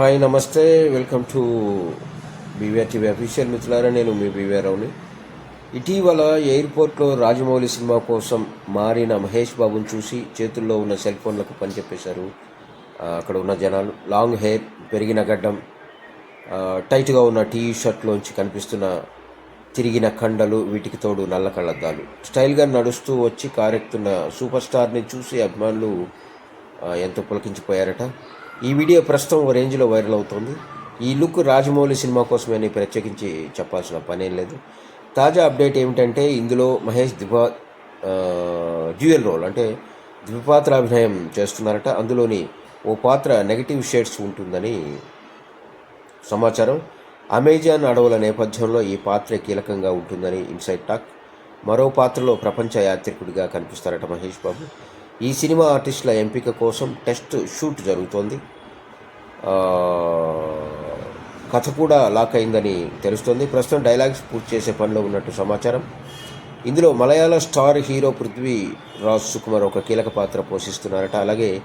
Hi నమస్తే. Welcome to BVR TV official మిత్రులారా నేను మీ బీవీఆర్రావుని ఇటీవల ఎయిర్పోర్ట్లో రాజమౌళి సినిమా కోసం మారిన మహేష్ బాబుని చూసి చేతుల్లో ఉన్న సెల్ ఫోన్లకు పని చెప్పేశారు అక్కడ ఉన్న జనాలు. లాంగ్ హెయిర్ పెరిగిన గడ్డం టైట్గా ఉన్న టీ షర్ట్లోంచి కనిపిస్తున్న తిరిగిన కండలు వీటికి తోడు నల్ల కళ్ళద్దాలు. స్టైల్గా నడుస్తూ వచ్చి కారెక్కుతున్న సూపర్ స్టార్ని చూసి అభిమానులు ఎంతో పులకించిపోయారట. ఈ వీడియో ప్రస్తుతం ఓ రేంజ్లో వైరల్ అవుతోంది. ఈ లుక్ రాజమౌళి సినిమా కోసమే అని ప్రత్యేకించి చెప్పాల్సిన పనేం లేదు. తాజా అప్డేట్ ఏమిటంటే ఇందులో మహేష్ ద్విపా డ్యూయల్ రోల్ అంటే ద్విపాత్ర అభినయం చేస్తున్నారట. అందులోని ఓ పాత్ర నెగిటివ్ షేడ్స్ ఉంటుందని సమాచారం. అమెజాన్ అడవుల నేపథ్యంలో ఈ పాత్ర కీలకంగా ఉంటుందని ఇన్సైడ్ టాక్. మరో పాత్రలో ప్రపంచ యాత్రికుడిగా కనిపిస్తారట మహేష్ బాబు. ఈ సినిమా ఆర్టిస్టుల ఎంపిక కోసం టెస్ట్ షూట్ జరుగుతోంది. కథ కూడా లాక్ అయిందని తెలుస్తోంది. ప్రస్తుతం డైలాగ్స్ పూర్తి చేసే పనిలో ఉన్నట్టు సమాచారం. ఇందులో Malayala star hero Prithviraj Sukumar ఒక కీలక పాత్ర పోషిస్తున్నారట. అలాగే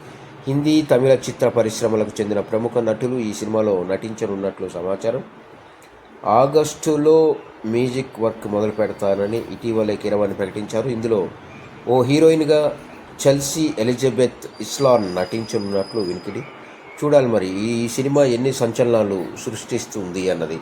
హిందీ తమిళ చిత్ర పరిశ్రమలకు చెందిన ప్రముఖ నటులు ఈ సినిమాలో నటించనున్నట్లు సమాచారం. ఆగస్టులో మ్యూజిక్ వర్క్ మొదలు పెడతానని ఇటీవలే కీరవాణి ప్రకటించారు. ఇందులో ఓ హీరోయిన్గా చెల్సీ ఎలిజబెత్ ఇస్లాన్ నటించనున్నట్లు వినికిడి. చూడాలి మరి ఈ సినిమా ఎన్ని సంచలనాలు సృష్టిస్తుంది అన్నది.